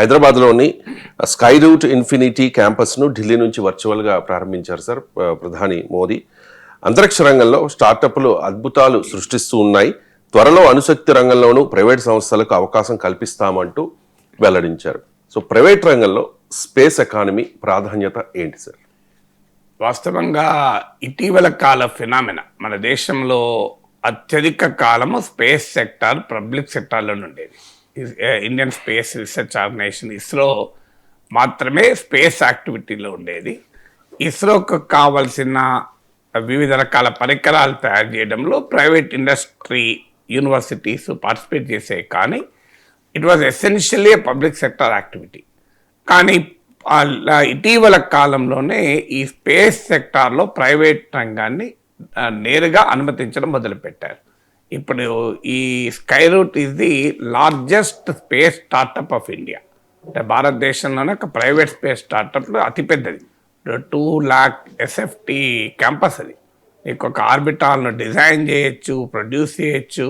హైదరాబాద్లోని sky route infinity క్యాంపస్ను ఢిల్లీ నుంచి వర్చువల్గా ప్రారంభించారు సార్ ప్రధాని మోదీ. అంతరిక్ష రంగంలో స్టార్టప్లు అద్భుతాలు సృష్టిస్తూ ఉన్నాయి. త్వరలో అణుశక్తి రంగంలోనూ ప్రైవేట్ సంస్థలకు అవకాశం కల్పిస్తామంటూ వెల్లడించారు. సో ప్రైవేట్ రంగంలో స్పేస్ ఎకానమీ ప్రాధాన్యత ఏంటి సార్? వాస్తవంగా ఇటీవల కాల ఫినామిన మన దేశంలో అత్యధిక కాలము స్పేస్ సెక్టార్ పబ్లిక్ సెక్టార్లోనే ఉండేది. Indian space research organisation ISRO మాత్రమే స్పేస్ యాక్టివిటీలో ఉండేది. ఇస్రోకు కావలసిన వివిధ రకాల పరికరాలు తయారు చేయడంలో ప్రైవేట్ ఇండస్ట్రీ యూనివర్సిటీస్ పార్టిసిపేట్ చేసాయి కానీ it was essentially public sector activity కానీ ఇటీవల కాలంలోనే ఈ స్పేస్ సెక్టార్లో ప్రైవేట్ రంగాన్ని నేరుగా అనుమతించడం మొదలుపెట్టారు. ఇప్పుడు ఈ Skyroot is the largest space startup of India అంటే భారతదేశంలోనే ఒక ప్రైవేట్ స్పేస్ స్టార్టప్లో అతిపెద్దది. టూ ల్యాక్ ఎస్ఎఫ్టి క్యాంపస్ అది. నీకు ఒక ఆర్బిటాల్ను డిజైన్ చేయొచ్చు ప్రొడ్యూస్ చేయొచ్చు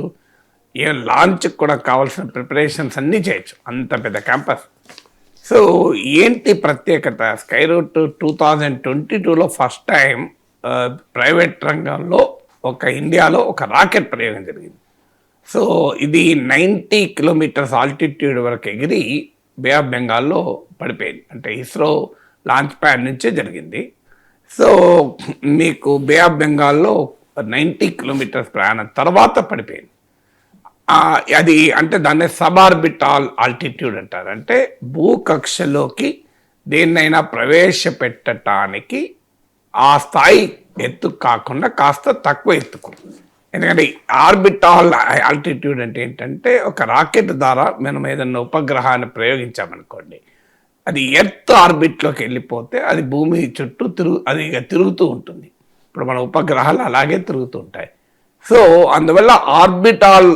ఏ లాంచ్కి కూడా కావాల్సిన ప్రిపరేషన్స్ అన్నీ చేయొచ్చు. అంత పెద్ద క్యాంపస్ సో ఏంటి ప్రత్యేకత? Skyroot two thousand twenty టూలో ఫస్ట్ టైం ప్రైవేట్ రంగంలో ఒక ఇండియాలో ఒక రాకెట్ ప్రయోగం జరిగింది. సో ఇది నైంటీ కిలోమీటర్స్ ఆల్టిట్యూడ్ వరకు ఎగిరి బే ఆఫ్ బెంగాల్లో పడిపోయింది. అంటే ఇస్రో లాంచ్ ప్యాడ్ నుంచే జరిగింది. సో మీకు బే ఆఫ్ బెంగాల్లో నైంటీ కిలోమీటర్స్ ప్రయాణం తర్వాత పడిపోయింది. అది అంటే దాన్ని సబార్బిటాల్ ఆల్టిట్యూడ్ అంటారు. అంటే భూకక్షలోకి దేన్నైనా ప్రవేశపెట్టడానికి ఆ స్థాయి ఎత్తు కాకుండా కాస్త తక్కువ ఎత్తుకు. ఎందుకంటే ఆర్బిటాల్ ఆల్టిట్యూడ్ అంటే ఏంటంటే ఒక రాకెట్ ద్వారా మనం ఏదైనా ఉపగ్రహాన్ని ప్రయోగించామనుకోండి అది ఎర్త్ ఆర్బిట్లోకి వెళ్ళిపోతే అది భూమి చుట్టూ తిరుగు అది ఇక తిరుగుతూ ఉంటుంది. ఇప్పుడు మన ఉపగ్రహాలు అలాగే తిరుగుతూ ఉంటాయి. సో అందువల్ల ఆర్బిటాల్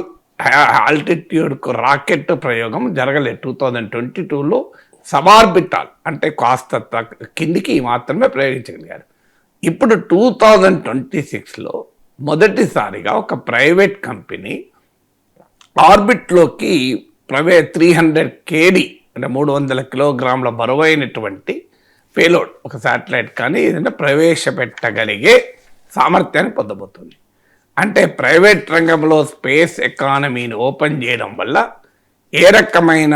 ఆల్టిట్యూడ్కు రాకెట్ ప్రయోగం జరగలేదు. టూ థౌజండ్ ట్వంటీ టూలో సబార్బిటాల్ అంటే కాస్త కిందికి మాత్రమే ప్రయోగించగలిగారు. ఇప్పుడు టూ థౌజండ్ ట్వంటీ సిక్స్లో మొదటిసారిగా ఒక ప్రైవేట్ కంపెనీ ఆర్బిట్లోకి ప్రవే త్రీ హండ్రెడ్ కేడి అంటే మూడు వందల కిలోగ్రాముల బరువైనటువంటి పేలోడ్ ఒక శాటిలైట్ కానీ ఏదైనా ప్రవేశపెట్టగలిగే సామర్థ్యాన్ని పొందబోతుంది. అంటే ప్రైవేట్ రంగంలో స్పేస్ ఎకానమీని ఓపెన్ చేయడం వల్ల ఏ రకమైన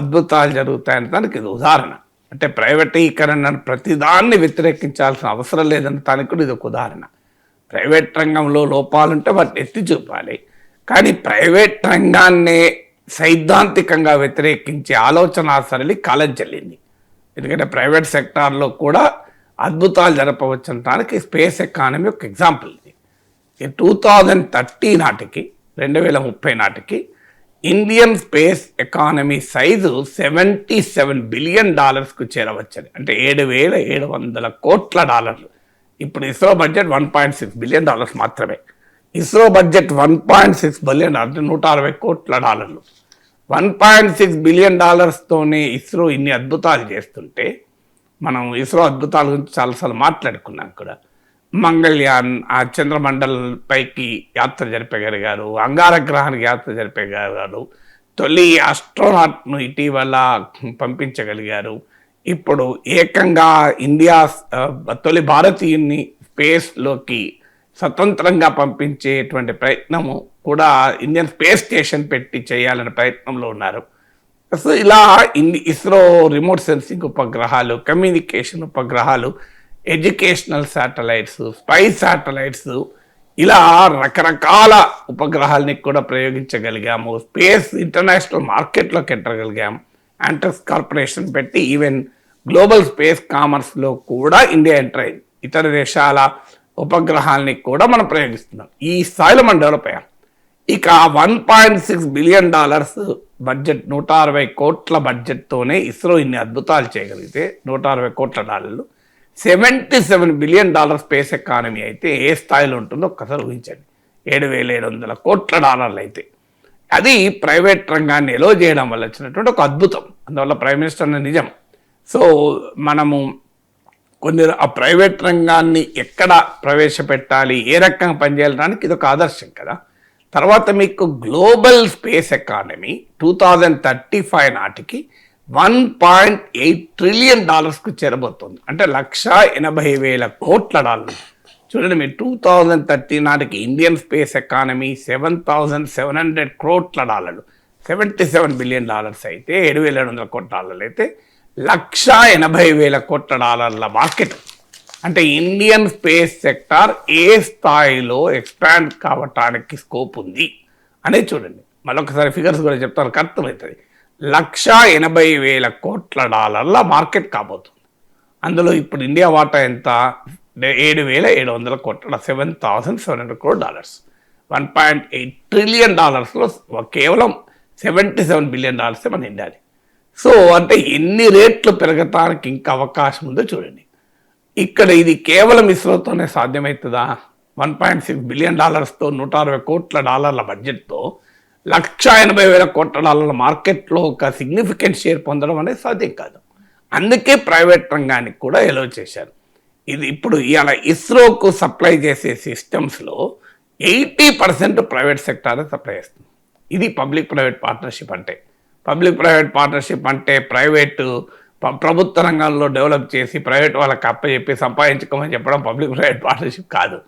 అద్భుతాలు జరుగుతాయని దానికి ఇది ఉదాహరణ. అంటే ప్రైవేటీకరణ ప్రతిదాన్ని వ్యతిరేకించాల్సిన అవసరం లేదని దానికి కూడా ఇది ఒక ఉదాహరణ. ప్రైవేట్ రంగంలో లోపాలుంటే వాటిని ఎత్తి చూపాలి. కానీ ప్రైవేట్ రంగాన్నే సైద్ధాంతికంగా వ్యతిరేకించే ఆలోచన సరళి కాలం చెల్లింది. ఎందుకంటే ప్రైవేట్ సెక్టార్లో కూడా అద్భుతాలు జరపవచ్చు అనడానికి స్పేస్ ఎకానమీ ఒక ఎగ్జాంపుల్ ఇది. టూ థౌజండ్ థర్టీ నాటికి రెండు వేల ముప్పై నాటికి Indian space economy size seventy seven billion డాలర్స్కు చేరవచ్చని అంటే ఏడు వేల ఏడు వందల కోట్ల డాలర్లు. ఇప్పుడు ISRO budget one point six billion dollars మాత్రమే. ISRO budget one point six billion అంటే నూట అరవై కోట్ల డాలర్లు. వన్ పాయింట్ సిక్స్ బిలియన్ డాలర్స్తోనే ఇస్రో ఇన్ని అద్భుతాలు చేస్తుంటే మనం ఇస్రో అద్భుతాల గురించి చాలాసార్లు మాట్లాడుకున్నాం కూడా. మంగళ్యాన్ ఆ చంద్రమండల్ పైకి యాత్ర జరిపగలిగారు అంగారగ్రహానికి యాత్ర జరిపగలిగారు తొలి ఆస్ట్రోనాట్ను ఇటీవల పంపించగలిగారు. ఇప్పుడు ఏకంగా ఇండియా తొలి భారతీయుని స్పేస్లోకి స్వతంత్రంగా పంపించేటువంటి ప్రయత్నము కూడా ఇండియన్ స్పేస్ స్టేషన్ పెట్టి చేయాలనే ప్రయత్నంలో ఉన్నారు. సో ఇలా ఇస్రో రిమోట్ సెన్సింగ్ ఉపగ్రహాలు కమ్యూనికేషన్ ఉపగ్రహాలు ఎడ్యుకేషనల్ శాటిలైట్స్ స్పై శాటిలైట్స్ ఇలా రకరకాల ఉపగ్రహాలని కూడా ప్రయోగించగలిగాము. స్పేస్ ఇంటర్నేషనల్ మార్కెట్లోకి ఎంటగలిగాము యాంటర్స్ కార్పొరేషన్ పెట్టి ఈవెన్ గ్లోబల్ స్పేస్ కామర్స్లో కూడా ఇండియా ఎంటర్ అయింది. ఇతర దేశాల ఉపగ్రహాలని కూడా మనం ప్రయోగిస్తున్నాం. ఈ స్థాయిలో మనం డెవలప్ అయ్యాం. ఇక one point six billion dollars budget నూట అరవై కోట్ల బడ్జెట్తోనే ఇస్రో ఇన్ని అద్భుతాలు చేయగలిగితే నూట అరవై కోట్ల డాలర్లు seventy seven billion dollar space economy అయితే ఏ స్థాయిలో ఉంటుందో ఒక్కసారి ఊహించండి. ఏడు వేల ఏడు వందల కోట్ల డాలర్లు అయితే. అది ప్రైవేట్ రంగాన్ని ఎలో చేయడం వల్ల వచ్చినటువంటి ఒక అద్భుతం. అందువల్ల ప్రైమ్ మినిస్టర్ అన్న నిజం. సో మనము కొన్ని ఆ ప్రైవేట్ రంగాన్ని ఎక్కడ ప్రవేశపెట్టాలి ఏ రకంగా పనిచేయడానికి ఇది ఒక ఆదర్శం కదా. తర్వాత మీకు global space economy two thousand thirty five నాటికి వన్ పాయింట్ ఎయిట్ ట్రిలియన్ డాలర్స్కు చేరబోతోంది. అంటే లక్ష ఎనభై వేల కోట్ల డాలర్లు. చూడండి మీరు టూ థౌజండ్ థర్టీ నాటికి Indian space economy seven thousand seven hundred కోట్ల డాలర్లు. సెవెంటీ సెవెన్ బిలియన్ డాలర్స్ అయితే ఏడు వేల ఏడు వందల కోట్ల డాలర్లు అయితే లక్ష ఎనభై వేల కోట్ల డాలర్ల మార్కెట్ అంటే ఇండియన్ స్పేస్ సెక్టార్ ఏ స్థాయిలో ఎక్స్పాండ్ కావటానికి స్కోప్ ఉంది? అనేది చూడండి. మళ్ళొకసారి ఫిగర్స్ కూడా చెప్తాను అర్థమవుతుంది. లక్ష ఎనభై వేల కోట్ల డాలర్ల మార్కెట్ కాబోతుంది. అందులో ఇప్పుడు ఇండియా వాటా ఎంత? ఏడు వేల ఏడు వందల కోట్ల seven thousand seven hundred crore dollars. One point eight trillion డాలర్స్లో కేవలం సెవెంటీ సెవెన్ బిలియన్ డాలర్స్ మన ఇండియాది. సో అంటే ఎన్ని రేట్లు పెరగటానికి ఇంకా అవకాశం ఉందో చూడండి. ఇక్కడ ఇది కేవలం ఇస్రోతోనే సాధ్యమవుతుందా? వన్ పాయింట్ సిక్స్ బిలియన్ డాలర్స్తో నూట అరవై కోట్ల డాలర్ల బడ్జెట్తో లక్ష ఎనభై వేల కోట్ల డాలర్ల మార్కెట్లో ఒక సిగ్నిఫికెంట్ షేర్ పొందడం అనేది సాధ్యం కాదు. అందుకే ప్రైవేట్ రంగానికి కూడా ఎలో చేశారు. ఇది ఇప్పుడు ఇవాళ ఇస్రోకు సప్లై చేసే సిస్టమ్స్లో ఎయిటీ పర్సెంట్ ప్రైవేట్ సెక్టారే సప్లై చేస్తుంది. ఇది పబ్లిక్ ప్రైవేట్ పార్ట్నర్షిప్ అంటే. పబ్లిక్ ప్రైవేట్ పార్ట్నర్షిప్ అంటే ప్రైవేటు ప్రభుత్వ రంగంలో డెవలప్ చేసి ప్రైవేట్ వాళ్ళకి అప్పచెప్పి సంపాదించుకోమని చెప్పడం పబ్లిక్ ప్రైవేట్ పార్ట్నర్షిప్ కాదు.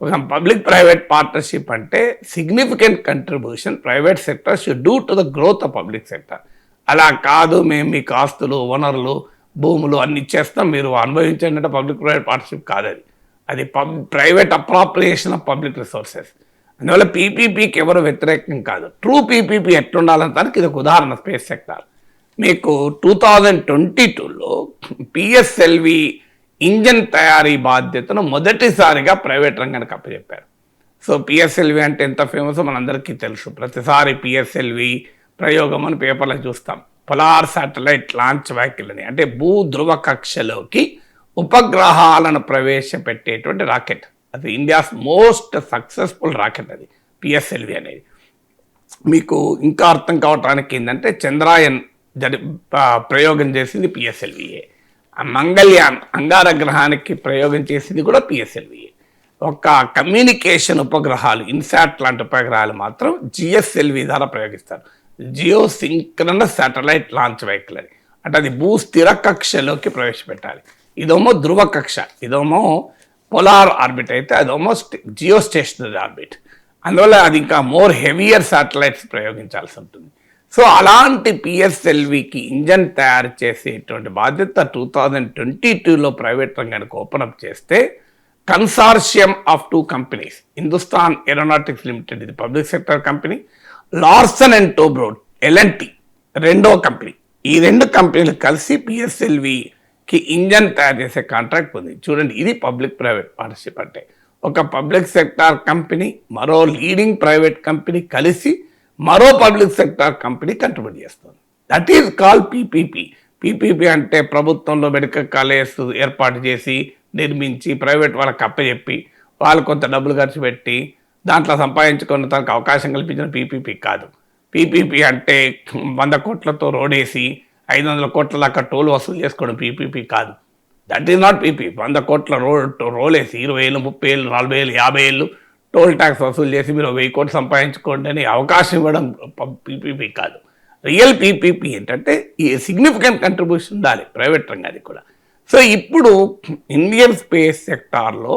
ఒక పబ్లిక్ ప్రైవేట్ పార్ట్నర్షిప్ అంటే significant contribution private sector should do to the growth of public sector అలా కాదు మేము మీకు ఆస్తులు ఓనర్లు భూములు అన్ని ఇచ్చేస్తాం మీరు అనుభవించండి అంటే పబ్లిక్ ప్రైవేట్ పార్ట్నర్షిప్ కాదు అది అది pub private appropriation of public resources అందువల్ల పీపీపీకి ఎవరు వ్యతిరేకం కాదు. ట్రూ పీపీపీ ఎట్లుండాలని దానికి ఇది ఒక ఉదాహరణ స్పేస్ సెక్టార్. మీకు టూ థౌజండ్ ట్వంటీ టూలో పిఎస్ఎల్వి ఇంజన్ తయారీ బాధ్యతను మొదటిసారిగా ప్రైవేట్ రంగానికి అప్పచెప్పారు. సో పిఎస్ఎల్వి అంటే ఎంత ఫేమస్ మనందరికీ తెలుసు. ప్రతిసారి పిఎస్ఎల్వి ప్రయోగం అని పేపర్లో చూస్తాం. పొలార్ శాటిలైట్ లాంచ్ వెహికల్ అని అంటే భూ ధృవ కక్షలోకి ఉపగ్రహాలను ప్రవేశపెట్టేటువంటి రాకెట్. అది ఇండియాస్ మోస్ట్ సక్సెస్ఫుల్ రాకెట్ అది పిఎస్ఎల్వి అనేది. మీకు ఇంకా అర్థం కావటానికి ఏంటంటే చంద్రాయన్ జరి ప్రయోగం చేసింది పిఎస్ఎల్విఏ మంగళ్యాన్ అంగార గ్రహానికి ప్రయోగం చేసింది కూడా పిఎస్ఎల్వి ఒక కమ్యూనికేషన్ ఉపగ్రహాలు ఇన్సాట్ లాంటి ఉపగ్రహాలు మాత్రం జిఎస్ఎల్వి ద్వారా ప్రయోగిస్తారు. Geo synchronous satellite launch vehicle అని అంటే అది భూ స్థిర కక్షలోకి ప్రవేశపెట్టాలి. ఇదేమో ధ్రువ కక్ష ఇదేమో పొలార్ ఆర్బిట్ అయితే అదేమో జియో స్టేషనరీ ఆర్బిట్. అందువల్ల అది ఇంకా మోర్ హెవియర్ శాటిలైట్స్ ప్రయోగించాల్సి ఉంటుంది. సో అలాంటి పిఎస్ఎల్వికి ఇంజన్ తయారు చేసేటువంటి బాధ్యత టూ థౌజండ్ ట్వంటీ టూలో ప్రైవేట్ రంగానికి ఓపెన్ అప్ చేస్తే consortium of two companies Hindustan Aeronautics Limited ఇది public sector company Larsen and Toubro L and T రెండో కంపెనీ. ఈ రెండు కంపెనీలు కలిసి పిఎస్ఎల్వికి ఇంజన్ తయారు చేసే కాంట్రాక్ట్ ఉంది. చూడండి ఇది పబ్లిక్ ప్రైవేట్ పార్ట్నర్షిప్ అంటే ఒక పబ్లిక్ సెక్టార్ కంపెనీ మరో లీడింగ్ ప్రైవేట్ కంపెనీ కలిసి మరో పబ్లిక్ సెక్టార్ కంపెనీ కంట్రిబ్యూట్ చేస్తుంది that is call PPP PPP అంటే ప్రభుత్వంలో మెడికల్ కాలేజ్ ఏర్పాటు చేసి నిర్మించి ప్రైవేట్ వాళ్ళకి అప్పచెప్పి వాళ్ళు కొంత డబ్బులు ఖర్చు పెట్టి దాంట్లో సంపాదించుకున్న తనకు అవకాశం కల్పించిన పీపీపీ కాదు పీపీపీ అంటే వంద కోట్లతో రోడేసి ఐదు వందల కోట్ల దాకా టోల్ వసూలు చేసుకోవడం పీపీపీ కాదు దట్ ఈజ్ నాట్ పీపీ వంద కోట్ల రో రోలేసి ఇరవై ఏళ్ళు ముప్పై ఏళ్ళు నలభై ఏళ్ళు యాభై ఏళ్ళు టోల్ ట్యాక్స్ వసూలు చేసి మీరు వెయ్యి కోట్లు సంపాదించుకోండి అని అవకాశం ఇవ్వడం పీపీపీ కాదు. రియల్ పీపీపీ ఏంటంటే ఈ సిగ్నిఫికెంట్ కంట్రిబ్యూషన్ ఉండాలి ప్రైవేట్ రంగానికి కూడా. సో ఇప్పుడు ఇండియన్ స్పేస్ సెక్టార్లో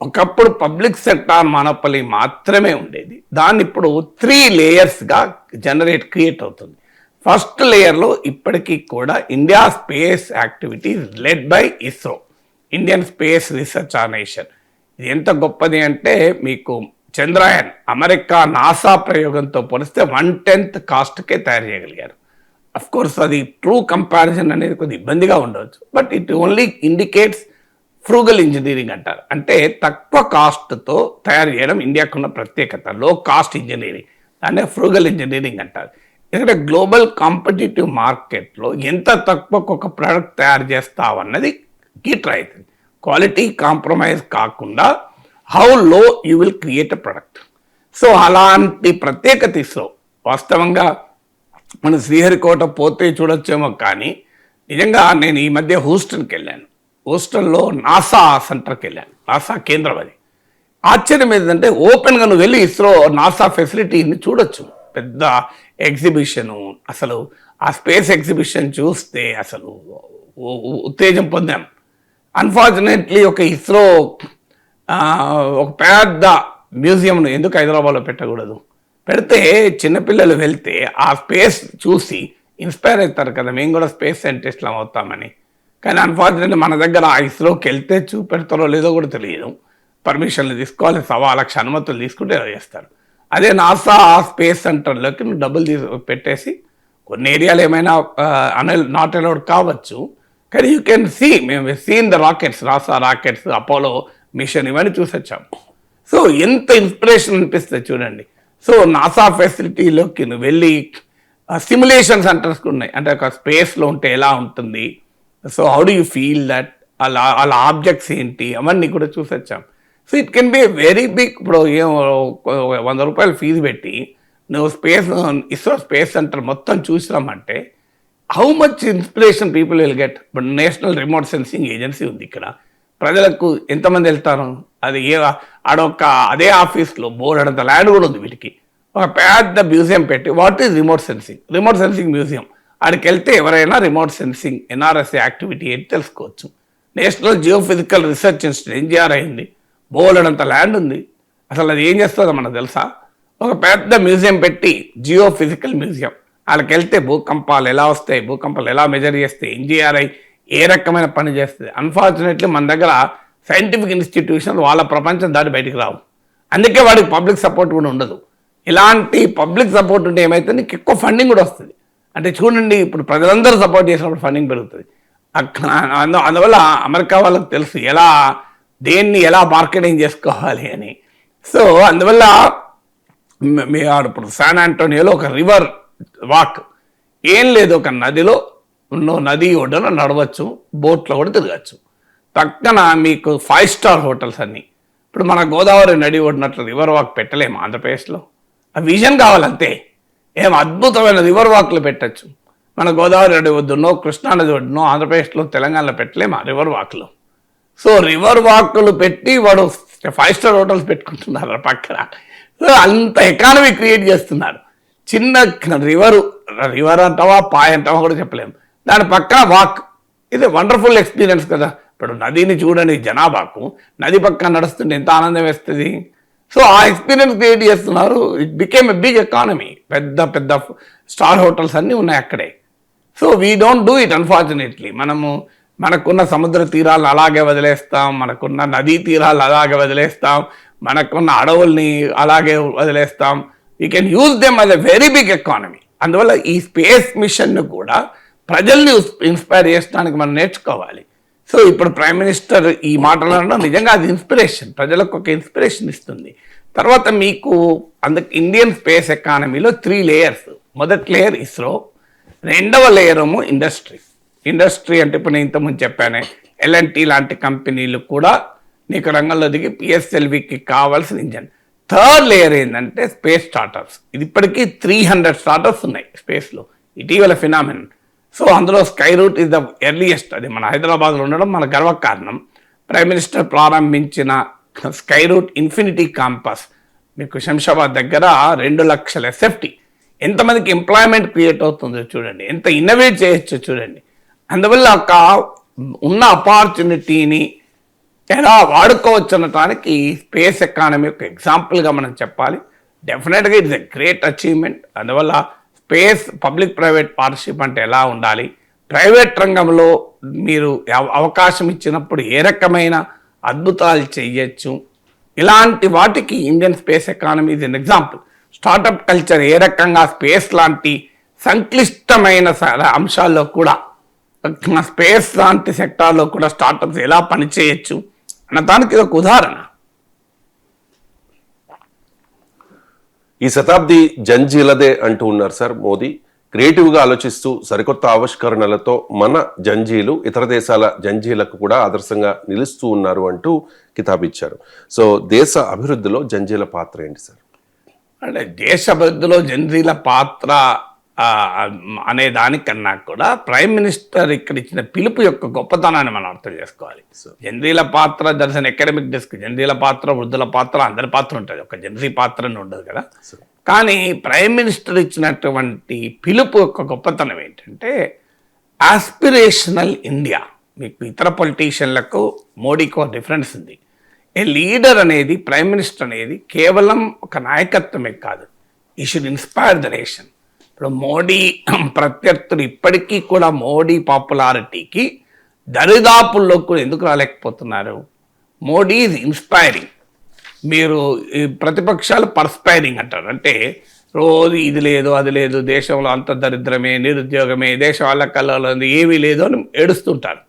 ఒకప్పుడు పబ్లిక్ సెక్టార్ మానపల్లి మాత్రమే ఉండేది. దాన్ని ఇప్పుడు త్రీ లేయర్స్గా జనరేట్ క్రియేట్ అవుతుంది. ఫస్ట్ లేయర్లో ఇప్పటికీ కూడా India space activities led by ISRO Indian space research organisation ఇది ఎంత గొప్పది అంటే మీకు చంద్రయాన్ అమెరికా నాసా ప్రయోగంతో పోలిస్తే వన్ టెన్త్ కాస్ట్కే తయారు చేయగలిగారు. అఫ్ కోర్స్ అది ట్రూ కంపారిజన్ అనేది కొద్ది ఇబ్బందిగా ఉండవచ్చు. But it only indicates frugal engineering అంటారు. అంటే తక్కువ కాస్ట్తో తయారు చేయడం ఇండియాకున్న ప్రత్యేకత. లో కాస్ట్ ఇంజనీరింగ్ దాన్ని ఫ్రూగల్ ఇంజనీరింగ్ అంటారు. ఎందుకంటే గ్లోబల్ కాంపిటేటివ్ మార్కెట్లో ఎంత తక్కువకు ఒక ప్రోడక్ట్ తయారు చేస్తావన్నది గీటర్ అవుతుంది. క్వాలిటీ కాంప్రమైజ్ కాకుండా how low you will create a product. So అలాంటి ప్రత్యేకత ఇస్రో వాస్తవంగా మన శ్రీహరికోట పోతే చూడొచ్చేమో కానీ నిజంగా నేను ఈ మధ్య హూస్టన్కి వెళ్ళాను. హూస్టన్లో నాసా సెంటర్కి వెళ్ళాను. నాసా కేంద్రం అది. ఆశ్చర్యం ఏంటంటే ఓపెన్గా నువ్వు వెళ్ళి ఇస్రో నాసా ఫెసిలిటీని చూడొచ్చు. పెద్ద ఎగ్జిబిషను అసలు ఆ స్పేస్ ఎగ్జిబిషన్ చూస్తే అసలు ఉత్తేజం పొందాం. అన్ఫార్చునేట్లీ ఒక ఇస్రో ఒక పెద్ద మ్యూజియంను ఎందుకు హైదరాబాద్లో పెట్టకూడదు? పెడితే చిన్నపిల్లలు వెళ్తే ఆ స్పేస్ చూసి ఇన్స్పైర్ అవుతారు కదా మేము కూడా స్పేస్ సైంటిస్ట్లు అవుతామని. కానీ అన్ఫార్చునేట్లీ మన దగ్గర ఆ ఇస్రోకి వెళ్తే చూపెడతారో లేదో కూడా తెలియదు. పర్మిషన్లు తీసుకోవాలి సవా లక్ష అనుమతులు తీసుకుంటే చేస్తారు. అదే నాసా ఆ స్పేస్ సెంటర్లోకి నువ్వు డబ్బులు తీసు పెట్టేసి కొన్ని ఏరియాలు ఏమైనా అనల్ నాట్ అలౌడ్ కావచ్చు. కానీ యూ కెన్ సీ మేము seen the rockets NASA rockets Apollo mission ఇవన్నీ చూసొచ్చాం. సో ఎంత ఇన్స్పిరేషన్ అనిపిస్తుంది చూడండి. సో నాసా ఫెసిలిటీలోకి నువ్వు వెళ్ళి సిమ్యులేషన్స్ సెంటర్స్ ఉన్నాయి. అంటే ఒక స్పేస్లో ఉంటే ఎలా ఉంటుంది? So how do you feel that అలా అలా ఆబ్జెక్ట్స్ ఏంటి? అవన్నీ కూడా చూసొచ్చాం. So it can be very big ఇప్పుడు ఏం వంద రూపాయలు ఫీజు పెట్టి నువ్వు స్పేస్ ఇస్రో స్పేస్ సెంటర్ మొత్తం చూసినామంటే how much inspiration people will get ఇప్పుడు నేషనల్ రిమోట్ సెన్సింగ్ ఏజెన్సీ ఉంది ఇక్కడ. ప్రజలకు ఎంతమంది వెళ్తారు? అది ఏ ఆడొక్క అదే ఆఫీస్లో బోర్డంత ల్యాండ్ కూడా ఉంది వీటికి. ఒక పెద్ద మ్యూజియం పెట్టి what is remote sensing remote sensing museum. ఆడికి వెళ్తే ఎవరైనా రిమోట్ సెన్సింగ్ ఎన్ఆర్ఎస్ యాక్టివిటీ ఏంటి తెలుసుకోవచ్చు. National geophysical research institute NGR అయింది. బోలెడంత ల్యాండ్ ఉంది. అసలు అది ఏం చేస్తుందో మనకు తెలుసా? ఒక పెద్ద మ్యూజియం పెట్టి జియోఫిజికల్ మ్యూజియం వాళ్ళకి వెళ్తే భూకంపాలు ఎలా వస్తాయి భూకంపాలు ఎలా మెజర్ చేస్తాయి ఎన్జిఆర్ఐ ఏ రకమైన పని చేస్తుంది? అన్ఫార్చునేట్లీ మన దగ్గర సైంటిఫిక్ ఇన్స్టిట్యూషన్ వాళ్ళ ప్రపంచం దాటి బయటికి రావు. అందుకే వాడికి పబ్లిక్ సపోర్ట్ కూడా ఉండదు. ఇలాంటి పబ్లిక్ సపోర్ట్ ఉంటే ఏమైతే నీకు ఎక్కువ ఫండింగ్ కూడా వస్తుంది. అంటే చూడండి ఇప్పుడు ప్రజలందరూ సపోర్ట్ చేసినప్పుడు ఫండింగ్ పెరుగుతుంది. అక్కడ అందువల్ల అమెరికా వాళ్ళకి తెలుసు ఎలా దేన్ని ఎలా మార్కెటింగ్ చేసుకోవాలి అని. సో అందువల్ల మీ ఇప్పుడు శాన్ ఆంటోనియోలో ఒక రివర్ వాక్. ఏం లేదు ఒక నదిలో నువ్వు నది ఒడ్డున నడవచ్చు బోట్లో కూడా తిరగచ్చు. పక్కన మీకు ఫైవ్ స్టార్ హోటల్స్ అన్నీ. ఇప్పుడు మన గోదావరి నడి ఒడినట్లు రివర్ వాక్ పెట్టలేము ఆంధ్రప్రదేశ్లో. ఆ విజన్ కావాలంతే. ఏం అద్భుతమైన రివర్ వాక్లు పెట్టచ్చు. మన గోదావరి నది ఒడ్డునో కృష్ణా నది ఒడ్డునో ఆంధ్రప్రదేశ్లో తెలంగాణలో పెట్టలేము ఆ రివర్ వాక్లో సో రివర్ వాక్లు పెట్టి వాడు ఫైవ్ స్టార్ హోటల్స్ పెట్టుకుంటున్నారు పక్కన. సో అంత ఎకానమీ క్రియేట్ చేస్తున్నారు. చిన్న రివరు రివర్ అంటావా పాయ్ అంటావా కూడా చెప్పలేము. దాని పక్కన వాక్. ఇది వండర్ఫుల్ ఎక్స్పీరియన్స్ కదా. ఇప్పుడు నదిని చూడని జనాభాకు. నది పక్కన నడుస్తుంటే ఎంత ఆనందం వేస్తుంది. సో ఆ ఎక్స్పీరియన్స్ క్రియేట్ చేస్తున్నారు. It became a big economy పెద్ద పెద్ద స్టార్ హోటల్స్ అన్నీ ఉన్నాయి అక్కడే. So we don't do it unfortunately మనము మనకున్న సముద్ర తీరాలను అలాగే వదిలేస్తాం. మనకున్న నదీ తీరాలు అలాగే వదిలేస్తాం. మనకున్న అడవుల్ని అలాగే వదిలేస్తాం. You can use them as a very big economy అందువల్ల ఈ స్పేస్ మిషన్ను కూడా ప్రజల్ని ఇన్స్పైర్ చేసడానికి మనం నేర్చుకోవాలి. సో ఇప్పుడు ప్రైమ్ మినిస్టర్ ఈ మాటలు అనడం నిజంగా అది ఇన్స్పిరేషన్. ప్రజలకు ఒక ఇన్స్పిరేషన్ ఇస్తుంది. తర్వాత మీకు అందుకు ఇండియన్ స్పేస్ ఎకానమీలో త్రీ లేయర్స్. మొదటి లేయర్ ఇస్రో రెండవ లేయర్ ఏమో ఇండస్ట్రీ. ఇండస్ట్రీ అంటే ఇప్పుడు నేను ఇంతకుముందు చెప్పానే ఎల్ఎన్టీ లాంటి కంపెనీలు కూడా నీకు రంగంలో దిగి పిఎస్ఎల్వికి కావాల్సిన ఇంజన్. థర్డ్ లేయర్ ఏంటంటే స్పేస్ స్టార్టర్స్. ఇది ఇప్పటికీ త్రీ హండ్రెడ్ స్టార్టర్స్ ఉన్నాయి స్పేస్లో. ఇటీవల ఫినామిన్. సో అందులో sky route is the earliest అది మన హైదరాబాద్లో ఉండడం మన గర్వకారణం. ప్రైమ్ మినిస్టర్ ప్రారంభించిన స్కై రూట్ ఇన్ఫినిటీ కాంపస్. మీకు శంషాబాద్ దగ్గర రెండు లక్షల సేఫ్టీ. ఎంతమందికి ఎంప్లాయ్మెంట్ క్రియేట్ అవుతుందో చూడండి. ఎంత ఇన్నోవేట్ చేయొచ్చో చూడండి. అందువల్ల ఒక ఉన్న అపార్చునిటీని ఎలా వాడుకోవచ్చు అనటానికి స్పేస్ ఎకానమీ ఒక ఎగ్జాంపుల్గా మనం చెప్పాలి. డెఫినెట్గా ఇట్స్ ఎ గ్రేట్ అచీవ్మెంట్. అందువల్ల స్పేస్ పబ్లిక్ ప్రైవేట్ పార్ట్నర్షిప్ అంటే ఎలా ఉండాలి? ప్రైవేట్ రంగంలో మీరు అవకాశం ఇచ్చినప్పుడు ఏ రకమైన అద్భుతాలు చేయొచ్చు ఇలాంటి వాటికి Indian space economy is an example. Startup culture ఏ రకంగా స్పేస్ లాంటి సంక్లిష్టమైన స- అంశాల్లో కూడా స్పేస్ లాంటి సెక్టార్లో కూడా స్టార్టప్స్ ఎలా పనిచేయచ్చు? ఇది ఒక ఉదాహరణ. ఈ శతాబ్ది జంజీలదే అంటూ ఉన్నారు సార్ మోదీ. క్రియేటివ్గా ఆలోచిస్తూ సరికొత్త ఆవిష్కరణలతో మన జంజీలు ఇతర దేశాల జంజీలకు కూడా ఆదర్శంగా నిలుస్తూ ఉన్నారు అంటూ కితాబిచ్చారు. సో దేశ అభివృద్ధిలో జంజీల పాత్ర ఏంటి సార్? అంటే దేశ అభివృద్ధిలో జనరీల పాత్ర అనే దానికన్నా కూడా ప్రైమ్ మినిస్టర్ ఇక్కడ ఇచ్చిన పిలుపు యొక్క గొప్పతనాన్ని మనం అర్థం చేసుకోవాలి. జనరీల పాత్ర దర్శన అన్ అకాడమిక్ డెస్క్ జనరీల పాత్ర వృద్ధుల పాత్ర అందరి పాత్ర ఉంటుంది. ఒక జనరీ పాత్ర ఉండదు కదా. కానీ ప్రైమ్ మినిస్టర్ ఇచ్చినటువంటి పిలుపు యొక్క గొప్పతనం ఏంటంటే ఆస్పిరేషనల్ ఇండియా. మీకు ఇతర పొలిటీషియన్లకు మోడీకి ఒక డిఫరెన్స్ ఉంది. ఏ లీడర్ అనేది ప్రైమ్ మినిస్టర్ అనేది కేవలం ఒక నాయకత్వమే కాదు. ఈ షుడ్ ఇన్స్పైర్ ద నేషన్ ఇప్పుడు మోడీ ప్రత్యర్థులు ఇప్పటికీ కూడా మోడీ పాపులారిటీకి దరిదాపుల్లో కూడా ఎందుకు రాలేకపోతున్నారు? మోడీ ఈజ్ ఇన్స్పైరింగ్ మీరు ఈ ప్రతిపక్షాలు పర్స్పైరింగ్ అంటారు. అంటే రోజు ఇది లేదు అది లేదు దేశంలో అంత దరిద్రమే నిరుద్యోగమే దేశం వాళ్ళ కళ్ళలో ఉంది, ఏమీ లేదు అని ఏడుస్తుంటారు.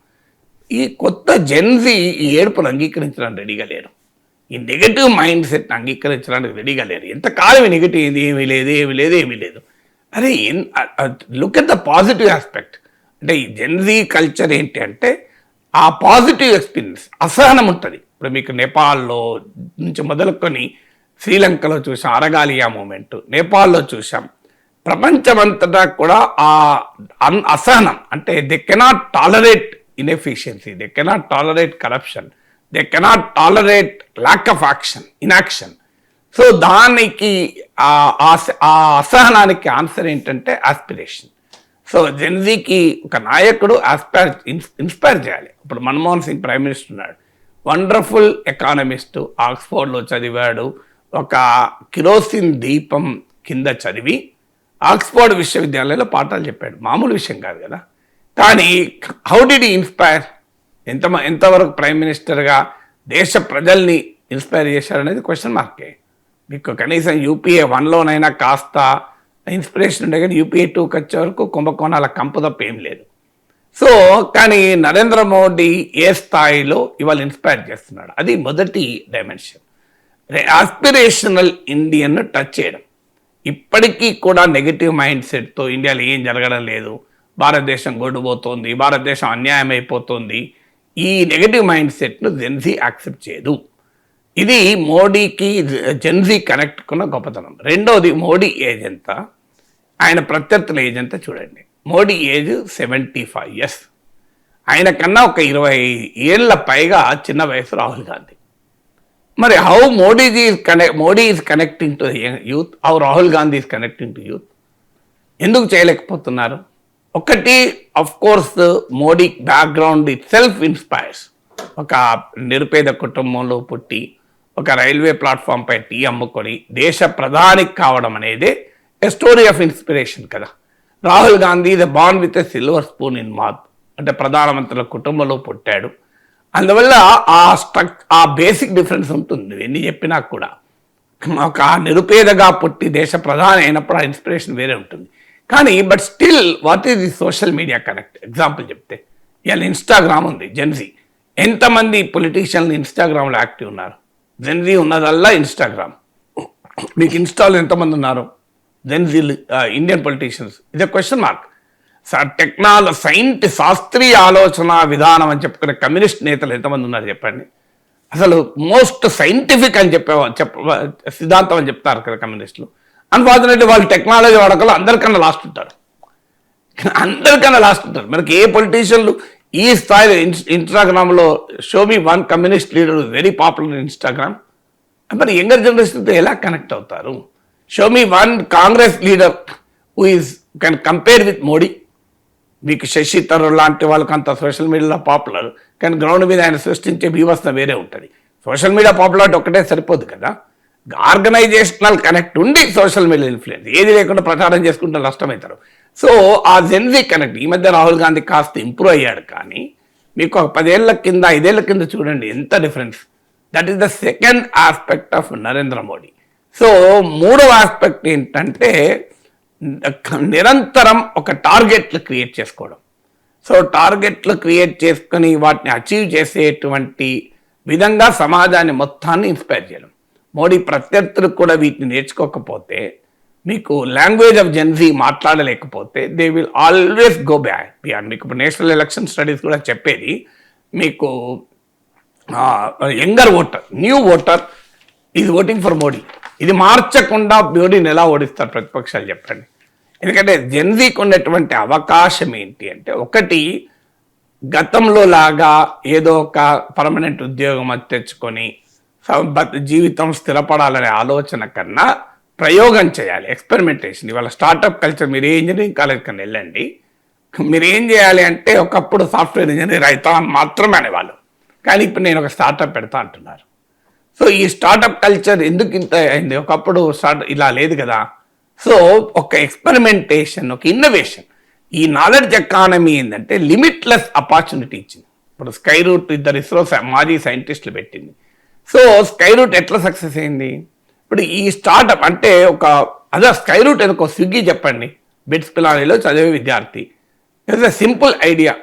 ఈ కొత్త జెన్జీ ఈ ఏడుపును అంగీకరించడానికి రెడీగా లేరు. ఈ నెగటివ్ మైండ్ సెట్ అంగీకరించడానికి రెడీగా లేరు. ఎంతకాలం ఈ నెగటివ్ ఇది ఏమీ లేదు ఏమీ లేదు ఏమీ లేదు. అరే look at the positive aspect అంటే ఈ జెన్జీ కల్చర్ ఏంటి అంటే ఆ పాజిటివ్ ఎక్స్పీరియన్స్ అసహనం ఉంటుంది. ఇప్పుడు మీకు నేపాల్లో నుంచి మొదలుకొని శ్రీలంకలో చూసాం అరగాలియా మూమెంట్ నేపాల్లో చూసాం. ప్రపంచమంతటా కూడా ఆ అన్- అసహనం అంటే they cannot tolerate inefficiency they cannot tolerate corruption they cannot tolerate lack of action inaction so దానికి ఆ- అసహనానికి ఆన్సర్ ఏంటంటే ఆస్పిరేషన్. సో జెన్జీకి ఒక నాయకుడు ఆస్పైర్ ఇన్స్పైర్ చేయాలి. ఇప్పుడు మన్మోహన్ సింగ్ ప్రైమ్ మినిస్టర్ ఉన్నాడు. వండర్ఫుల్ ఎకానమిస్ట్ ఆక్స్ఫోర్డ్లో చదివాడు. ఒక కిరోసిన్ దీపం కింద చదివి ఆక్స్ఫోర్డ్ విశ్వవిద్యాలయంలో పాఠాలు చెప్పాడు. మామూలు విషయం కాదు కదా. కానీ హౌ డిడ్ ఇన్స్పైర్? ఎంత ఎంతవరకు ప్రైమ్ మినిస్టర్గా దేశ ప్రజల్ని ఇన్స్పైర్ చేశారనేది క్వశ్చన్ మార్కే. మీకు కనీసం యూపీఏ వన్లోనైనా కాస్త ఇన్స్పిరేషన్ ఉండే కానీ యూపీఏ టూకి వచ్చే వరకు కుంభకోణాల కంపు తప్ప ఏం లేదు. సో కానీ నరేంద్ర మోడీ ఏ స్థాయిలో ఇవాళ ఇన్స్పైర్ చేస్తున్నాడు? అది మొదటి డైమెన్షన్ ఆస్పిరేషనల్ ఇండియన్ను టచ్ చేయడం. ఇప్పటికీ కూడా నెగిటివ్ మైండ్ సెట్తో ఇండియాలో ఏం జరగడం లేదు. భారతదేశం గొడ్డుపోతోంది భారతదేశం అన్యాయం అయిపోతుంది ఈ నెగిటివ్ మైండ్ సెట్ను జెన్సీ యాక్సెప్ట్ చేయదు. ఇది మోడీకి జెన్జీ కనెక్ట్కున్న గొప్పతనం. రెండవది మోడీ ఏజ్ ఎంత? ఆయన ప్రత్యర్థుల ఏజ్ ఎంత చూడండి. Modi age seventy five years. ఆయన కన్నా ఒక ఇరవై ఏళ్ళ పైగా చిన్న వయసు రాహుల్ గాంధీ. మరి how Modiji is connect Modi is connecting to youth? How Rahul Gandhi is connecting to youth? ఎందుకు చేయలేకపోతున్నారు? ఒకటి of course Modi background itself inspires ఒక నిరుపేద కుటుంబంలో పుట్టి ఒక రైల్వే ప్లాట్ఫామ్ పై టీ అమ్ముకొని దేశ ప్రధాని కావడం అనేది ఎ స్టోరీ ఆఫ్ ఇన్స్పిరేషన్ కదా. Rahul Gandhi the born with a silver spoon in mouth అంటే ప్రధానమంత్రుల కుటుంబంలో పుట్టాడు. అందువల్ల ఆ స్ట్రక్ ఆ బేసిక్ డిఫరెన్స్ ఉంటుంది. ఎన్ని చెప్పినా కూడా ఒక నిరుపేదగా పుట్టి దేశ ప్రధాని అయినప్పుడు ఆ ఇన్స్పిరేషన్ వేరే ఉంటుంది. కానీ but still what is the social media connect? Example చెప్తే ఇవాళ ఇన్స్టాగ్రామ్ ఉంది జెన్సీ ఎంతమంది పొలిటీషియన్లు ఇన్స్టాగ్రామ్లో యాక్టివ్ ఉన్నారు? జెన్జీ ఉన్నదల్లా ఇన్స్టాగ్రామ్ మీకు ఇన్స్టాల్ ఎంతమంది ఉన్నారు? జెన్జీలు ఇండియన్ పొలిటీషియన్స్ ఇదే క్వశ్చన్ మార్క్ టెక్నాల సైంటి శాస్త్రీయ ఆలోచన విధానం అని చెప్పుకునే కమ్యూనిస్ట్ నేతలు ఎంతమంది ఉన్నారు చెప్పండి? అసలు మోస్ట్ సైంటిఫిక్ అని చెప్పే చెప్ప సిద్ధాంతం అని చెప్తారు కదా కమ్యూనిస్టులు. అన్ఫార్చునేట్లీ వాళ్ళు టెక్నాలజీ వాడకలు అందరికన్నా లాస్ట్ ఉంటారు. అందరికన్నా లాస్ట్ ఉంటారు. మనకి ఏ పొలిటీషియన్లు ఈ స్థాయిలో ఇన్స్టాగ్రామ్లో me one communist leader very popular Instagram మరి యంగర్ జనరేషన్తో ఎలా కనెక్ట్ అవుతారు? Show me one Congress leader who is can compare with Modi మీకు శశి తరూర్ లాంటి వాళ్ళకి అంత సోషల్ మీడియాలో పాపులర్ కానీ గ్రౌండ్ మీద ఆయన సృష్టించే బీభత్సం వేరే ఉంటుంది. సోషల్ మీడియా పాపులారిటీ ఒక్కటే సరిపోదు కదా? ఆర్గనైజేషనల్ కనెక్ట్ ఉండి సోషల్ మీడియా ఇన్ఫ్లుయెన్స్ ఏది లేకుండా ప్రచారం చేసుకుంటే నష్టమవుతారు సో ఆ జెన్జీ కనెక్ట్ ఈ మధ్య రాహుల్ గాంధీ కాస్త ఇంప్రూవ్ అయ్యాడు కానీ మీకు ఒక పదేళ్ళ కింద ఐదేళ్ళ కింద చూడండి ఎంత difference. That is the second aspect of Narendra Modi. So మూడవ ఆస్పెక్ట్ ఏంటంటే నిరంతరం ఒక టార్గెట్లు క్రియేట్ చేసుకోవడం. సో టార్గెట్లు క్రియేట్ చేసుకొని వాటిని అచీవ్ చేసేటువంటి విధంగా సమాజాన్ని మొత్తాన్ని ఇన్స్పైర్ చేయడం. మోడీ ప్రత్యర్థులు కూడా వీటిని నేర్చుకోకపోతే మీకు language of Gen Z మాట్లాడలేకపోతే they will always go back beyond మీకు ఇప్పుడు నేషనల్ ఎలక్షన్ స్టడీస్ కూడా చెప్పేది మీకు younger voter new voter is voting for Modi ఇది మార్చకుండా మోడీని ఎలా ఓడిస్తారు ప్రతిపక్షాలు చెప్పండి. ఎందుకంటే జెన్జీకి ఉన్నటువంటి అవకాశం ఏంటి అంటే ఒకటి గతంలో లాగా ఏదో ఒక పర్మనెంట్ ఉద్యోగం తెచ్చుకొని జీవితం స్థిరపడాలనే ఆలోచన కన్నా ప్రయోగం చేయాలి ఎక్స్పెరిమెంటేషన్ ఇవాళ స్టార్టప్ కల్చర్ మీరు ఏ ఇంజనీరింగ్ కాలేజ్ కన్నా వెళ్ళండి. మీరు ఏం చేయాలి అంటే ఒకప్పుడు సాఫ్ట్వేర్ ఇంజనీర్ అవుతా మాత్రమే అనేవాళ్ళు. కానీ ఇప్పుడు నేను ఒక స్టార్టప్ పెడతా అంటున్నారు. సో ఈ స్టార్టప్ కల్చర్ ఎందుకు ఇంత అయింది? ఒకప్పుడు స్టార్ట్ ఇలా లేదు కదా. సో ఒక ఎక్స్పెరిమెంటేషన్ ఒక ఇన్నోవేషన్ ఈ నాలెడ్జ్ ఎకానమీ ఏంటంటే లిమిట్లెస్ అపార్చునిటీ ఇచ్చింది. ఇప్పుడు స్కై రూట్ ఇద్దరు ఇస్రో మాజీ సైంటిస్టులు పెట్టింది. సో స్కై రూట్ ఎట్లా సక్సెస్ అయింది? ఇప్పుడు ఈ స్టార్టప్ అంటే ఒక అదే స్కై రూట్ ఎందుకో స్విగ్గీ చెప్పండి. బిట్స్ పిలానీలో చదివే విద్యార్థి. ఇట్స్ ఎ సింపుల్ ఐడియా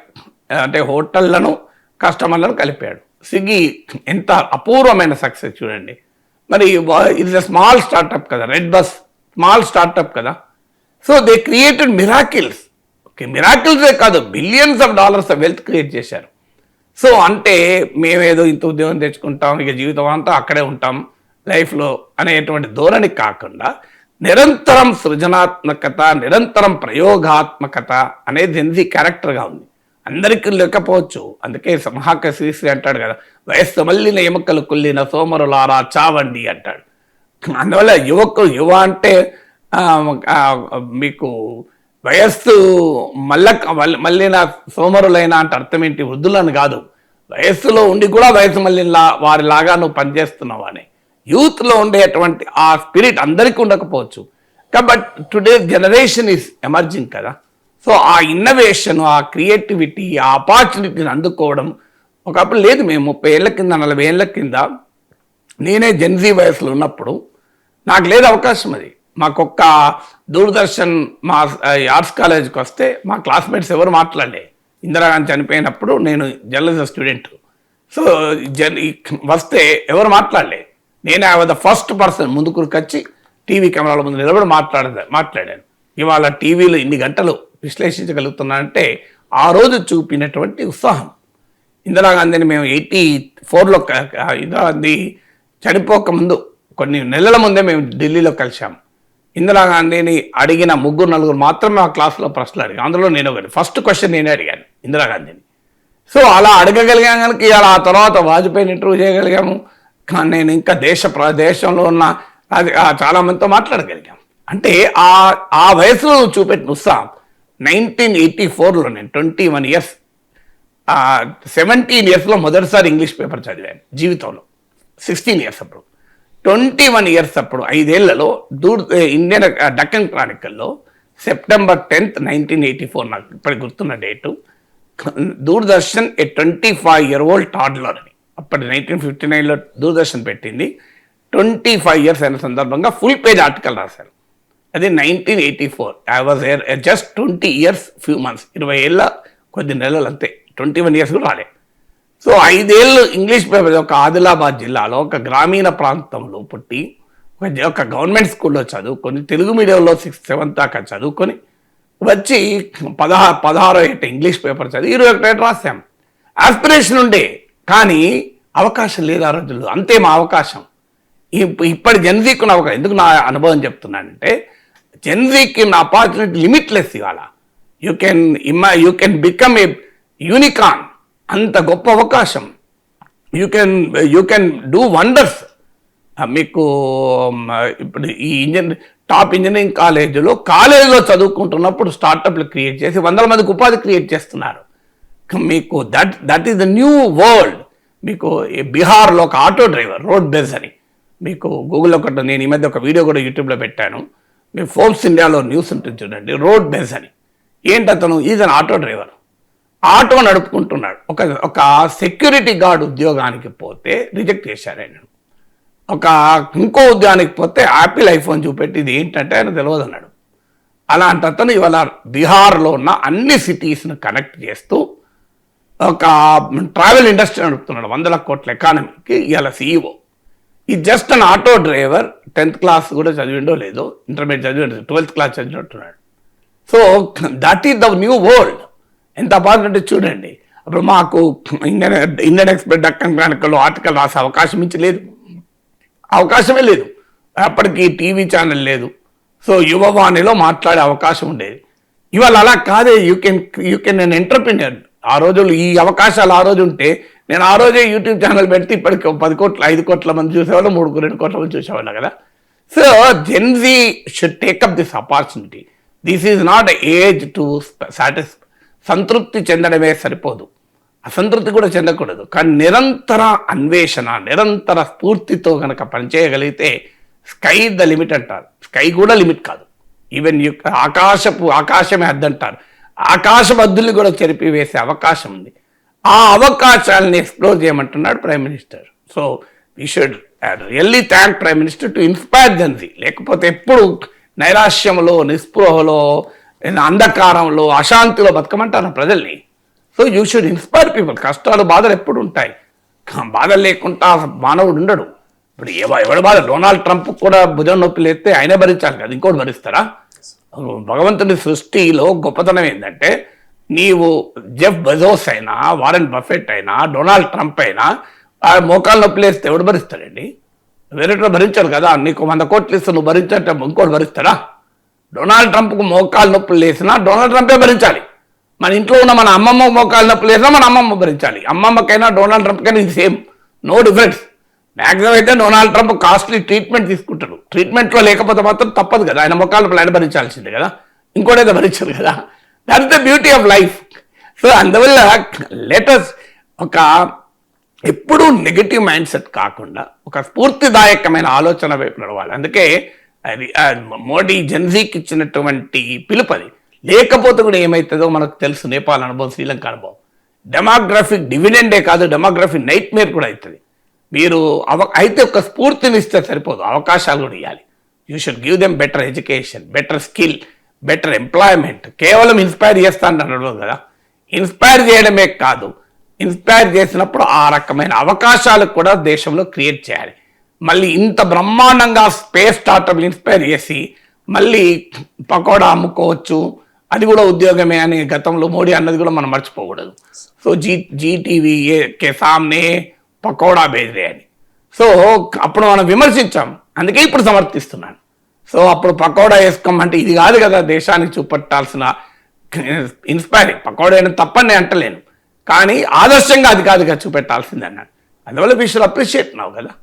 అంటే హోటళ్ళను కస్టమర్లను కలిపాడు. స్విగ్గీ ఎంత అపూర్వమైన సక్సెస్ చూడండి. మరి ఇది స్మాల్ స్టార్టప్ కదా. రెడ్ బస్ స్మాల్ స్టార్టప్ కదా. So they created miracles okay మిరాకిల్సే కాదు billions of dollars wealth create చేశారు. సో అంటే మేమేదో ఇంత ఉద్యోగం తెచ్చుకుంటాం ఇక జీవితం అంతా అక్కడే ఉంటాం. లైఫ్లో అనేటువంటి ధోరణి కాకుండా నిరంతరం సృజనాత్మకత నిరంతరం ప్రయోగాత్మకత అనేది ఎన్జీ క్యారెక్టర్గా ఉంది. అందరికీ లేకపోవచ్చు. అందుకే మహాక శ్రీశ్రీ అంటాడు కదా వయస్సు మళ్ళిన ఎముకలు కుళ్ళిన సోమరులారా చావండి అంటాడు. అందువల్ల యువకులు యువ అంటే మీకు వయస్సు మల్ల మళ్ళిన సోమరులైన అంటే అర్థం ఏంటి? వృద్ధులను కాదు. వయస్సులో ఉండి కూడా వయసు మళ్ళీ వారిలాగా నువ్వు పనిచేస్తున్నావు అని. యూత్లో ఉండేటువంటి ఆ స్పిరిట్ అందరికీ ఉండకపోవచ్చు. కాబట్టి టుడే జనరేషన్ ఈస్ ఎమర్జింగ్ కదా. సో ఆ ఇన్నోవేషన్ ఆ క్రియేటివిటీ ఆ ఆపర్చునిటీని అందుకోవడం ఒకప్పుడు లేదు. మేము ముప్పై ఏళ్ళ కింద నలభై ఏళ్ళ కింద నేనే జెన్జీ వయసులో ఉన్నప్పుడు నాకు లేదు అవకాశం అది. మాకొక్క దూరదర్శన్ మా ఆర్ట్స్ కాలేజ్కి వస్తే మా క్లాస్మేట్స్ ఎవరు మాట్లాడలే. ఇందిరాగాంధీ చనిపోయినప్పుడు నేను జర్నలిజం స్టూడెంట్ సో జన్ వస్తే ఎవరు మాట్లాడలే. నేను ఐ ద ఫస్ట్ పర్సన్. ముందుకు వచ్చి టీవీ కెమెరాల ముందు నిలబడి మాట్లాడదా మాట్లాడాను. ఇవాళ టీవీలో ఇన్ని గంటలు విశ్లేషించగలుగుతున్నానంటే ఆ రోజు చూపినటువంటి ఉత్సాహం. ఇందిరాగాంధీని మేము ఎయిటీ ఫోర్లో ఇందిరాగాంధీ చనిపోక ముందు కొన్ని నెలల ముందే మేము ఢిల్లీలో కలిశాము ఇందిరాగాంధీని అడిగిన ముగ్గురు నలుగురు మాత్రమే ఆ క్లాస్లో ప్రశ్నలు అడిగాను అందులో నేను ఒకటి. ఫస్ట్ క్వశ్చన్ నేనే అడిగాను ఇందిరాగాంధీని సో అలా అడగగలిగాం కనుక ఇవాళ ఆ తర్వాత వాజ్పేయిని ఇంటర్వ్యూ చేయగలిగాము. కానీ నేను ఇంకా దేశ ప్రదేశంలో ఉన్న అది ఆ చాలా మందితో మాట్లాడగలిగాం. అంటే ఆ ఆ వయసులో చూపెట్టిన ఉత్సాహం నైన్టీన్ ఎయిటీ ఫోర్లో నేను ట్వంటీ వన్ ఇయర్స్ సెవెంటీన్ ఇయర్స్లో మొదటిసారి ఇంగ్లీష్ పేపర్ చదివాను జీవితంలో. సిక్స్టీన్ ఇయర్స్ అప్పుడు. ట్వంటీ వన్ ఇయర్స్ అప్పుడు ఐదేళ్ళలో దూర్ Indian Deccan క్రానికల్లో September tenth nineteen eighty four నాకు ఇప్పటికి గుర్తున్న date. Doordarshan a twenty five year old toddler అని అప్పటి నైన్టీన్ ఫిఫ్టీ నైన్లో దూరదర్శన్ పెట్టింది. ట్వంటీ ఫైవ్ ఇయర్స్ అయిన సందర్భంగా ఫుల్ పేజ్ ఆర్టికల్ రాశారు. అది nineteen eighty four I was just twenty years few months ఇరవై ఏళ్ళ కొద్ది నెలలు అంతే. ట్వంటీ వన్ ఇయర్స్ కూడా రాలే. సో ఐదేళ్ళు ఇంగ్లీష్ పేపర్ ఒక ఆదిలాబాద్ జిల్లాలో ఒక గ్రామీణ ప్రాంతంలో పుట్టి ఒక గవర్నమెంట్ స్కూల్లో చదువుకొని తెలుగు మీడియంలో సిక్స్త్ సెవెంత్ దాకా చదువుకొని వచ్చి పదహా పదహారో ఏట ఇంగ్లీష్ పేపర్ చదివి ఇరవై ఒకటి రాశాం. రాసాం ఆస్పిరేషన్ ఉండే. కానీ అవకాశం లేదు ఆ రోజుల్లో. అంతే మా అవకాశం. ఇప్- ఇప్పటి జెన్జీకి ఉన్న అవకాశం. ఎందుకు నా అనుభవం చెప్తున్నానంటే జెన్జీకి ఉన్న ఆపర్చునిటీ లిమిట్లెస్ ఇవాళ. You can ఇమా you can become a unicorn అంత గొప్ప అవకాశం. You can you can do wonders మీకు ఇప్పుడు ఈ ఇంజనీర్ టాప్ ఇంజనీరింగ్ కాలేజీలో కాలేజీలో చదువుకుంటున్నప్పుడు స్టార్టప్లు క్రియేట్ చేసి వందల మందికి ఉపాధి క్రియేట్ చేస్తున్నారు. మీకు that that is the new world మీకు బీహార్లో ఒక ఆటో డ్రైవర్ రోడ్ బేస్ అని. మీకు గూగుల్లో ఒకటి నేను ఈ మధ్య ఒక వీడియో కూడా యూట్యూబ్లో పెట్టాను. మీ ఫోర్బ్స్ ఇండియాలో న్యూస్ ఉంటుంది చూడండి రోడ్ బేస్ అని. ఏంటి అతను? Is an auto driver. Auto నడుపుకుంటున్నాడు. ఒక ఒక సెక్యూరిటీ గార్డ్ ఉద్యోగానికి పోతే రిజెక్ట్ చేశారు ఆయన. ఒక ఇంకో ఉద్యోగానికి పోతే యాపిల్ ఐఫోన్ చూపెట్టి ఇది ఏంటంటే ఆయన తెలియదు అన్నాడు. అలాంటి అతను ఇవాళ బీహార్లో ఉన్న అన్ని సిటీస్ను కనెక్ట్ చేస్తూ ఒక ట్రావెల్ ఇండస్ట్రీ నడుపుతున్నాడు. వందల కోట్ల ఎకానమీకి ఇవాళ సీఈఓ ఈ just an auto driver tenth class కూడా చదివిండో లేదో ఇంటర్మీడియట్ చదివిండో twelfth class చదివినట్టున్నాడు. So that is the new world ఎంత బాగుంటే చూడండి. అప్పుడు మాకు ఇండియన్ ఇండియన్ ఎక్స్ప్రెస్ డక్కన్ క్రానికల్లో ఆర్టికల్ రాసే అవకాశం ఇచ్చి లేదు. అవకాశమే లేదు. అప్పటికి టీవీ ఛానల్ లేదు. సో యువవాణిలో మాట్లాడే అవకాశం ఉండేది. ఇవాళ అలా కాదే. యూ కెన్ యూ కెన్ నేను ఎంటర్ప్రినర్ ఆ రోజులు ఈ అవకాశాలు ఆ రోజు ఉంటే నేను ఆ రోజే యూట్యూబ్ ఛానల్ పెడితే ఇప్పటికి ఒక పది కోట్ల ఐదు కోట్ల మంది చూసేవాళ్ళు మూడు రెండు కోట్ల మంది చూసేవాళ్ళు కదా. So Gen Z should take up this opportunity this is not age to సాటిస్ సంతృప్తి చెందడమే సరిపోదు. అసంతృప్తి కూడా చెందకూడదు. కానీ నిరంతర అన్వేషణ నిరంతర స్ఫూర్తితో కనుక పనిచేయగలిగితే స్కై ద లిమిట్ అంటారు. స్కై కూడా లిమిట్ కాదు. ఈవెన్ యు ఆకాశపు ఆకాశమే అద్దంటారు. ఆకాశ బద్దులు కూడా చెరిపివేసే అవకాశం ఉంది. ఆ అవకాశాలని ఎక్స్ప్లోర్ చేయమంటున్నాడు prime minister. So we should really thank prime minister to inspire Gen Z లేకపోతే ఎప్పుడు నైరాశ్యంలో నిస్పృహలో అంధకారంలో అశాంతిలో బతకమంటారు ప్రజల్ని. So you should inspire people కష్టాలు బాధలు ఎప్పుడు ఉంటాయి. బాధలు లేకుండా మానవుడు ఉండడు. ఇప్పుడు ఎవ బాధ? డొనాల్డ్ ట్రంప్ కూడా భుజం నొప్పి లేస్తే ఆయనే భరించాలి కదా ఇంకోటి భరిస్తారా భగవంతుని సృష్టిలో గొప్పతనం ఏంటంటే నీవు జెఫ్ బెజోస్ అయినా వారెన్ బఫెట్ అయినా డొనాల్డ్ ట్రంప్ అయినా ఆ మోకాలు నొప్పి లేస్తే ఎవడు భరిస్తాడండి? వేరేటో భరించారు కదా నీకు వంద కోట్లు ఇస్తే నువ్వు భరించంటే ఇంకోటి భరిస్తాడా? డొనాల్డ్ ట్రంప్కు మోకాలు నొప్పులు లేసినా డొనాల్డ్ ట్రంపే భరించాలి. మన ఇంట్లో ఉన్న మన అమ్మమ్మ మోకాలు నొప్పులు లేసినా మన అమ్మమ్మ భరించాలి. అమ్మమ్మకైనా డొనాల్డ్ ట్రంప్కైనా ఇది సేమ్. No difference. మ్యాక్సిమం అయితే డొనాల్డ్ ట్రంప్ కాస్ట్లీ ట్రీట్మెంట్ తీసుకుంటాడు. ట్రీట్మెంట్లో లేకపోతే మాత్రం తప్పదు కదా. ఆయన మొక్కలు ప్లాన్ భరించాల్సిందే కదా. ఇంకోటైతే భరించారు కదా. That the beauty of life so అందువల్ల లేటెస్ట్ ఒక ఎప్పుడూ నెగిటివ్ మైండ్ సెట్ కాకుండా ఒక స్ఫూర్తిదాయకమైన ఆలోచన వైపు నడవాలి. అందుకే అది మోడీ జెన్జీకి ఇచ్చినటువంటి పిలుపది లేకపోతే కూడా ఏమవుతుందో మనకు తెలుసు. నేపాల్ అనుభవం శ్రీలంక అనుభవం. డెమోగ్రఫిక్ డివిడెండే కాదు డెమోగ్రఫిక్ నైట్ మేర్ కూడా అవుతుంది. మీరు అవ అయితే ఒక స్ఫూర్తినిస్తే సరిపోదు. అవకాశాలు కూడా ఇవ్వాలి you should give them better education better skill better employment కేవలం ఇన్స్పైర్ చేస్తాను అనడం కదా. ఇన్స్పైర్ చేయడమే కాదు. ఇన్స్పైర్ చేసినప్పుడు ఆ రకమైన అవకాశాలు కూడా దేశంలో క్రియేట్ చేయాలి. మళ్ళీ ఇంత బ్రహ్మాండంగా స్పేస్ స్టార్టప్లు ఇన్స్పైర్ చేసి మళ్ళీ పకోడా అమ్ముకోవచ్చు. అది కూడా ఉద్యోగమే అని గతంలో మోడీ అన్నది కూడా మనం మర్చిపోకూడదు. సో జీ జీటీవీ కే సామ్నే పకోడా బేజరే అని. సో అప్పుడు మనం విమర్శించాం. అందుకే ఇప్పుడు సమర్థిస్తున్నాను. సో అప్పుడు పకోడా వేసుకోమంటే ఇది కాదు కదా దేశానికి చూపెట్టాల్సిన ఇన్స్పైరింగ్ పకోడా అయినా తప్పని నేను అంటలేను. కానీ ఆదర్శంగా అది కాదుగా చూపెట్టాల్సిందన్నాడు అందువల్ల వీ షుడ్ అప్రిషియేట్ నావు కదా.